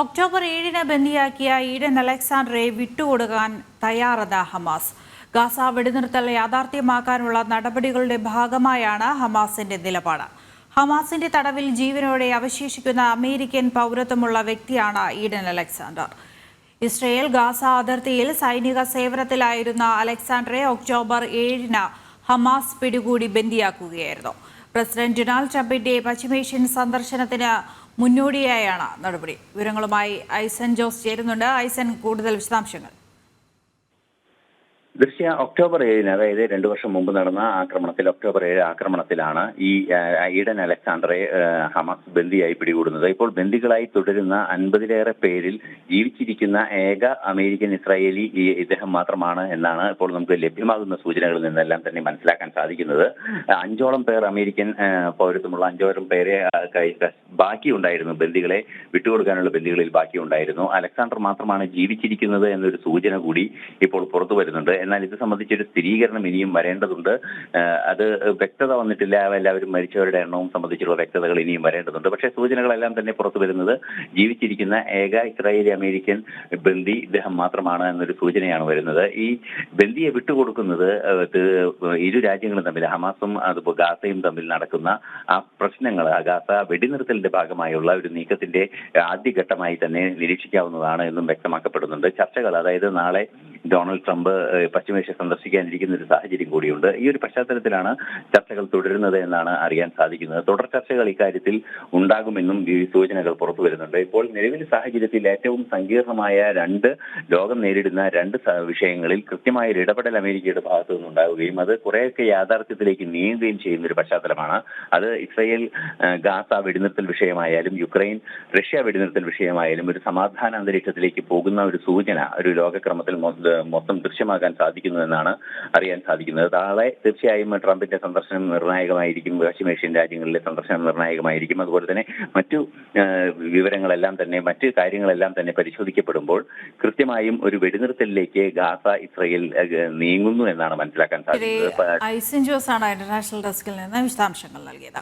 October ഏഴിന് ബന്ദിയാക്കിയ ഈഡൻ അലക്സാണ്ടറെ വിട്ടുകൊടുക്കാൻ തയ്യാറത Hamas. Gaza വെടിനിർത്തൽ യാഥാർത്ഥ്യമാക്കാനുള്ള നടപടികളുടെ ഭാഗമായാണ് ഹമാസിന്റെ നിലപാട്. ഹമാസിന്റെ തടവിൽ ജീവനോടെ അവശേഷിക്കുന്ന അമേരിക്കൻ പൗരത്വമുള്ള വ്യക്തിയാണ് ഈഡൻ അലക്സാണ്ടർ. ഇസ്രയേൽ ഗാസ അതിർത്തിയിൽ സൈനിക സേവനത്തിലായിരുന്ന അലക്സാണ്ടറെ ഒക്ടോബർ ഏഴിന് ഹമാസ് പിടികൂടി ബന്ദിയാക്കുകയായിരുന്നു. പ്രസിഡന്റ് ഡൊണാൾഡ് ട്രംപിന്റെ പശ്ചിമേഷ്യൻ സന്ദർശനത്തിന് മുന്നോടിയായാണ് നടപടി. വിവരങ്ങളുമായി ഐസൻ ജോസ് ചേരുന്നുണ്ട്. ഐസൻ കൂടുതൽ വിശദാംശങ്ങൾ. ദൃശ്യ ഒക്ടോബർ ഏഴിന് അതായത് രണ്ടു വർഷം മുമ്പ് നടന്ന ആക്രമണത്തിൽ ഒക്ടോബർ ഏഴ് ആക്രമണത്തിലാണ് ഈ ഈഡൻ അലക്സാണ്ടറെ ഹമാസ് ബന്ദിയായി പിടികൂടുന്നത്. ഇപ്പോൾ ബന്ദികളായി തുടരുന്ന അൻപതിലേറെ പേരിൽ ജീവിച്ചിരിക്കുന്ന ഏക അമേരിക്കൻ ഇസ്രായേലി ഇദ്ദേഹം മാത്രമാണ് എന്നാണ് ഇപ്പോൾ നമുക്ക് ലഭ്യമാകുന്ന സൂചനകളിൽ നിന്നെല്ലാം തന്നെ മനസ്സിലാക്കാൻ സാധിക്കുന്നത്. അഞ്ചോളം പേർ അമേരിക്കൻ പൗരത്വമുള്ള അഞ്ചോളം പേരെ ബാക്കിയുണ്ടായിരുന്നു. ബന്ദികളെ വിട്ടുകൊടുക്കാനുള്ള ബന്ദികളിൽ ബാക്കിയുണ്ടായിരുന്നു. അലക്സാണ്ടർ മാത്രമാണ് ജീവിച്ചിരിക്കുന്നത് എന്നൊരു സൂചന കൂടി ഇപ്പോൾ പുറത്തു വരുന്നുണ്ട്. എന്നാൽ ഇത് സംബന്ധിച്ചൊരു സ്ഥിരീകരണം ഇനിയും വരേണ്ടതുണ്ട്. അത് വ്യക്തത വന്നിട്ടില്ല. എല്ലാവരും മരിച്ചവരുടെ എണ്ണവും സംബന്ധിച്ചുള്ള വ്യക്തതകൾ ഇനിയും വരേണ്ടതുണ്ട്. പക്ഷേ സൂചനകളെല്ലാം തന്നെ പുറത്തു വരുന്നത് ജീവിച്ചിരിക്കുന്ന ഏക ഇസ്രായേലി അമേരിക്കൻ ബന്ദി ഇദ്ദേഹം മാത്രമാണ് എന്നൊരു സൂചനയാണ് വരുന്നത്. ഈ ബന്ദിയെ വിട്ടുകൊടുക്കുന്നത് ഇരു രാജ്യങ്ങളും തമ്മിൽ ഹമാസും അതുപോലെ ഗാസയും തമ്മിൽ നടക്കുന്ന ആ പ്രശ്നങ്ങൾ ഗാസ വെടിനിർത്തലിന്റെ ഭാഗമായുള്ള ഒരു നീക്കത്തിന്റെ ആദ്യഘട്ടമായി തന്നെ നിരീക്ഷിക്കാവുന്നതാണ് എന്നും വ്യക്തമാക്കപ്പെടുന്നുണ്ട്. ചർച്ചകൾ അതായത് നാളെ ഡൊണാൾഡ് ട്രംപ് പശ്ചിമേഷ്യ സന്ദർശിക്കാനിരിക്കുന്ന ഒരു സാഹചര്യം കൂടിയുണ്ട്. ഈ ഒരു പശ്ചാത്തലത്തിലാണ് ചർച്ചകൾ തുടരുന്നത് എന്നാണ് അറിയാൻ സാധിക്കുന്നത്. തുടർ ചർച്ചകൾ ഇക്കാര്യത്തിൽ ഉണ്ടാകുമെന്നും സൂചനകൾ പുറത്തു വരുന്നുണ്ട്. ഇപ്പോൾ നിലവിലെ സാഹചര്യത്തിൽ ഏറ്റവും സങ്കീർണമായ രണ്ട് ലോകം നേരിടുന്ന രണ്ട് വിഷയങ്ങളിൽ കൃത്യമായ ഒരു ഇടപെടൽ അമേരിക്കയുടെ ഭാഗത്തു നിന്നുണ്ടാവുകയും അത് കുറേയൊക്കെ യാഥാർത്ഥ്യത്തിലേക്ക് നീങ്ങുകയും ചെയ്യുന്ന ഒരു പശ്ചാത്തലമാണ്. അത് ഇസ്രയേൽ ഗാസ വെടിനിർത്തൽ വിഷയമായാലും യുക്രൈൻ റഷ്യ വെടിനിർത്തൽ വിഷയമായാലും ഒരു സമാധാന അന്തരീക്ഷത്തിലേക്ക് പോകുന്ന ഒരു സൂചന ഒരു ലോകക്രമത്തിൽ മൊത്തം ദൃശ്യമാകാൻ സാധിക്കുന്നു എന്നാണ് അറിയാൻ സാധിക്കുന്നത്. നാളെ തീർച്ചയായും ട്രംപിന്റെ സന്ദർശനം നിർണായകമായിരിക്കും. പശ്ചിമേഷ്യൻ രാജ്യങ്ങളിലെ സന്ദർശനം നിർണായകമായിരിക്കും. അതുപോലെ തന്നെ മറ്റു വിവരങ്ങളെല്ലാം തന്നെ മറ്റു കാര്യങ്ങളെല്ലാം തന്നെ പരിശോധിക്കപ്പെടുമ്പോൾ കൃത്യമായും ഒരു വെടിനിർത്തലിലേക്ക് ഗാസ ഇസ്രയേൽ നീങ്ങുന്നു എന്നാണ് മനസ്സിലാക്കാൻ സാധിക്കുന്നത്. ഇന്റർനാഷണൽ ഡെസ്കിൽ നിന്ന് വിശദാംശങ്ങൾ നൽകിയത്.